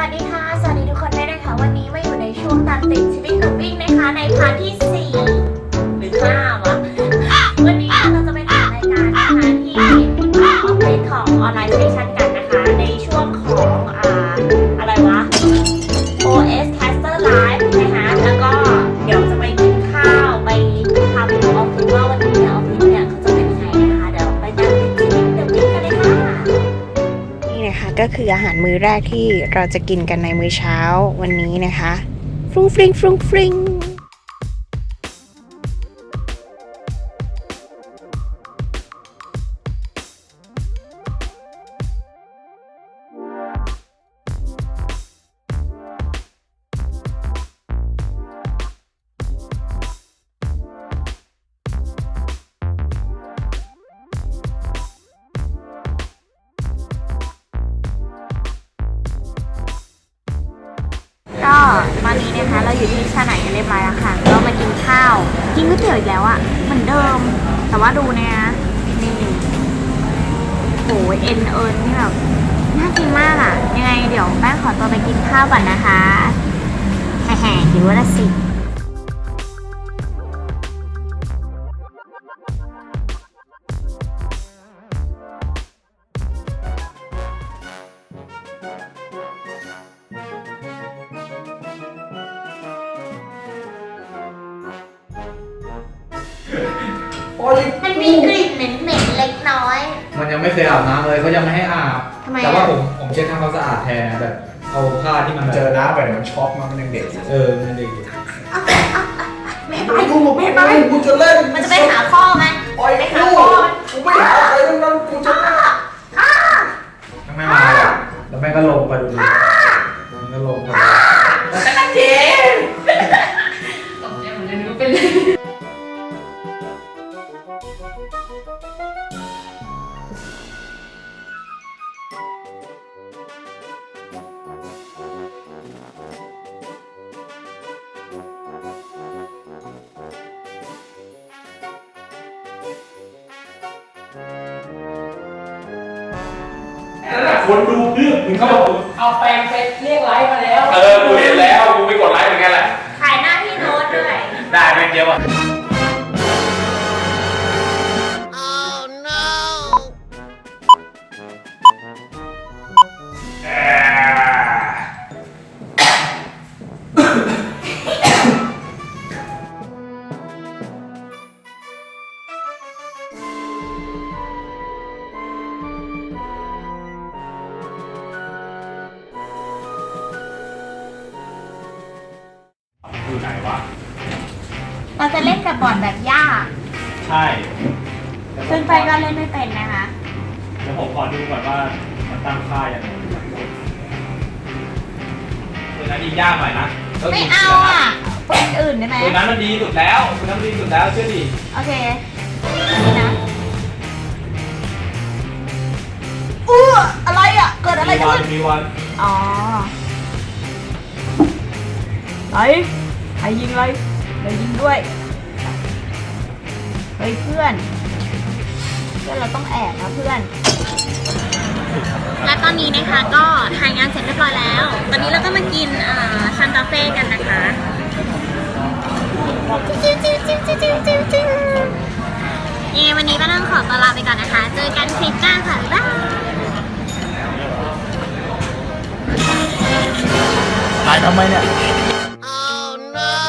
วัสดีค่ะ สวัสดีทุกคนด้วยนะคะ วันนี้มาอยู่ในช่วงตามติดชีวิตหนุ่มวิ่งนะคะ ในพาร์ทที่ ก็คืออาหารมื้อแรกที่เราจะกินกันในมื้อเช้าวันนี้นะคะ ฟรุ้งฟริงฟรุ้งฟริง นะคะ เราอยู่ที่ชาไหนกันเรียบร้อยแล้วค่ะ ก็มากินข้าว กินก๋วยเตี๋ยวอีกแล้วอะเหมือนเดิม แต่ว่าดูเนี่ยนะนี่โหเอ็นเอิญนี่แบบน่ากินมากอะยังไงเดี๋ยวแป้งขอตัวไปกินข้าวก่อนนะคะแห่หิวละสิ มันมีกลิ่นเหม็นๆเล็กน้อย มันยังไม่เคยอาบน้ำเลยเขายังไม่ให้อาบ ทำไมอะ แต่ว่าผมผมเช็ดทำความสะอาดแทนนะแบบเอาผ้าที่มันแบบเจอน้ำไปเดี๋ยวมันช็อกมามันยังเด็กอยู่เออมันเด็กอยู่แม่ไอ้กูบอกไม่ไปกูจะเล่นมันจะไปหาพ่อไหมปล่อยไปหากูพ่อกูไม่หาใครทั้งนั้นกูจะถ้าไม่มาหรอกแล้วแม่ก็ลงไปดูดิมันก็ลงไป คนดูเรื่องมึงเข้ามาเอาแปลงไปเรียกไลฟ์มาแล้ว เออ กูเห็นแล้ว กูไปกดไลค์เหมือนกันแหละ ขายหน้าพี่โน้ตด้วย ได้แม่งเยอะว่ะ อยู่ไหนวะ เราจะเล่นกับบอร์ดแบบยาก ใช่ซึ่งไปก็เล่นไม่เป็นนะคะ เดี๋ยวผมขอดูก่อนว่ามันตั้งค่าอย่างไรตัวนั้นยิงยากหน่อยนะไม่เอาอะปืนอื่นได้ไหมตัวนั้นมันดีสุดแล้วตัวนั้นมันดีสุดแล้วเชื่อดิโอเคนี่นะอู้อะไรอะ เกิดอะไรมีวัขึ้น นมีวัน อ๋อ ไหน ใครยิงเลยเดี๋ยวยิงด้วยเฮ้ยเพื่อน เพื่อนเราต้องแอบนะเพื่อน และตอนนี้นะคะก็ถ่ายงานเสร็จเรียบร้อยแล้ว ตอนนี้เราก็มากินอ่าซันตาเฟ่กันนะคะจิ้วจิ้วจิ้วจิ้วจิ้วจิ้วจิ้วเย้วันนี้ป้าต้องขอตัวลาไปก่อนนะคะ เจอกันคลิปหน้าค่ะบ๊ายบายตายทำไมเนี่ยเ no!